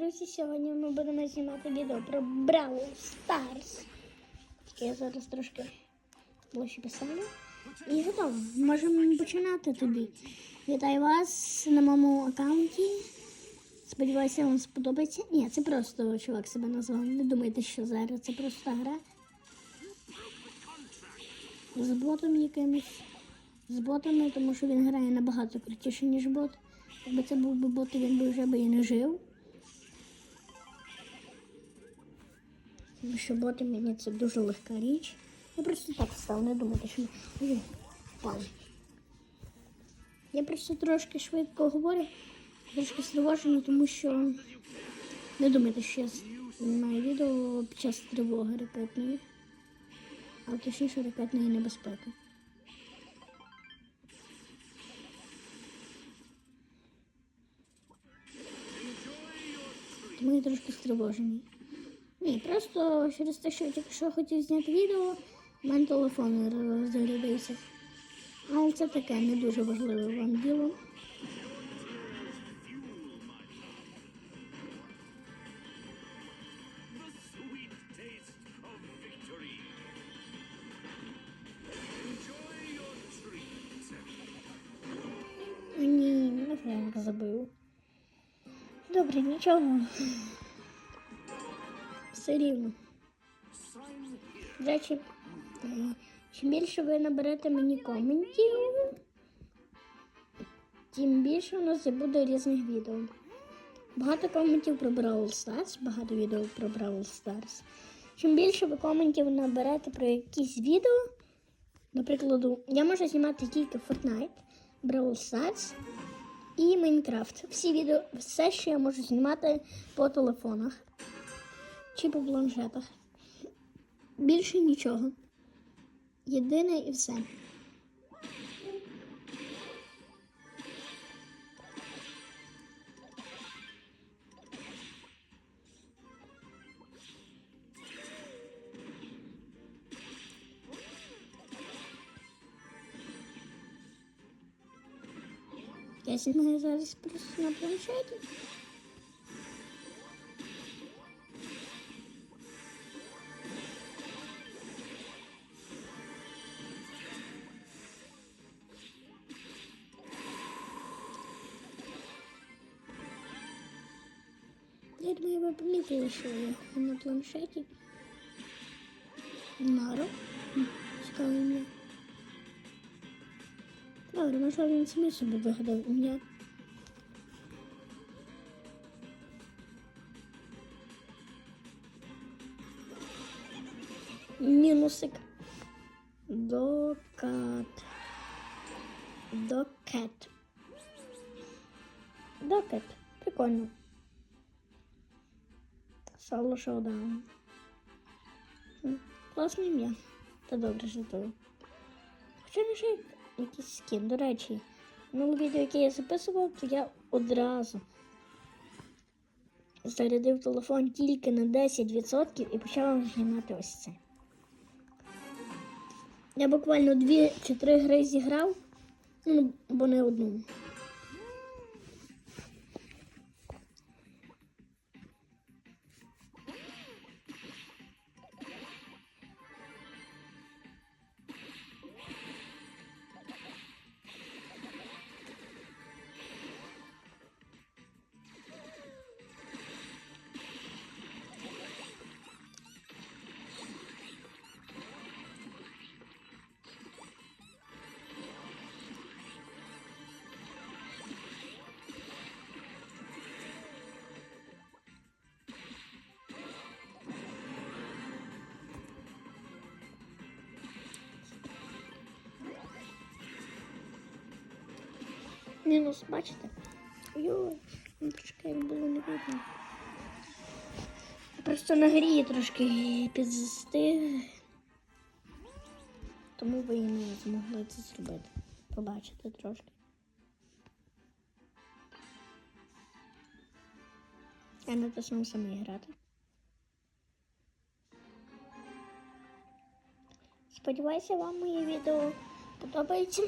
друзі, сьогодні ми будемо знімати відео про Бравл Старс. Тільки я зараз трошки ближче писаю. І готово. Можемо починати тобі. Вітаю вас на моєму аккаунті. Сподіваюся, вам сподобається. Ні, це просто чувак себе назвав. Не думайте, що зараз це просто гра. З ботом якимось. З ботами, тому що він грає набагато крутіше, ніж бот. Якби це був би бот, він би вже би і не жив. Тому що боти мені це дуже легка річ. Я просто так став, не думайте, що впав. Я просто трошки швидко говорю, трошки стривожена, тому що не думайте, що я знімаю відео під час тривоги ракетної, а точніше ракетної небезпеки. Тому я трошки стривожений. Ні, просто через те, що я тільки що хотів зняти відео, в мене телефон розрядився. Але це таке не дуже важливе вам діло. ні, не забив. Добре, нічого. Все рівно. До речі, чим більше ви наберете мені коментів, тим більше у нас буде різних відео. Багато коментів про Brawl Stars, багато відео про Brawl Stars. Чим більше ви коментів наберете про якісь відео, наприклад, я можу знімати тільки Fortnite, Brawl Stars і Minecraft. Всі відео, все, що я можу знімати по телефонах чи по планшетах. Більше нічого. Єдине і все. Я знімаю зараз просто на планшеті. Я думаю, ви помітили, що я на планшеті. Наро. М, Цікаве ім'я. Добре, може він самі собі вигадав ім'я. Мінусик. Докат. Докет. Докет. Прикольно. Соло шоудаун. Класне ім'я. Та добре жартую. Хоча ще якийсь скін. До речі, минуле відео, яке я записував, то я одразу зарядив телефон тільки на 10% і почав знімати ось це. Я буквально дві чи три гри зіграв, ну, бо не одну. Мінус, бачите? Йой, ну почекай, було не видно. Просто на грі трошки підзастиг. Тому ви і не змогли це зробити. Побачите трошки. Я натиснув самі грати. Сподіваюся, вам моє відео подобається.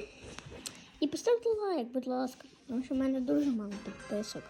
І поставте лайк, будь ласка, тому що в мене дуже мало підписок.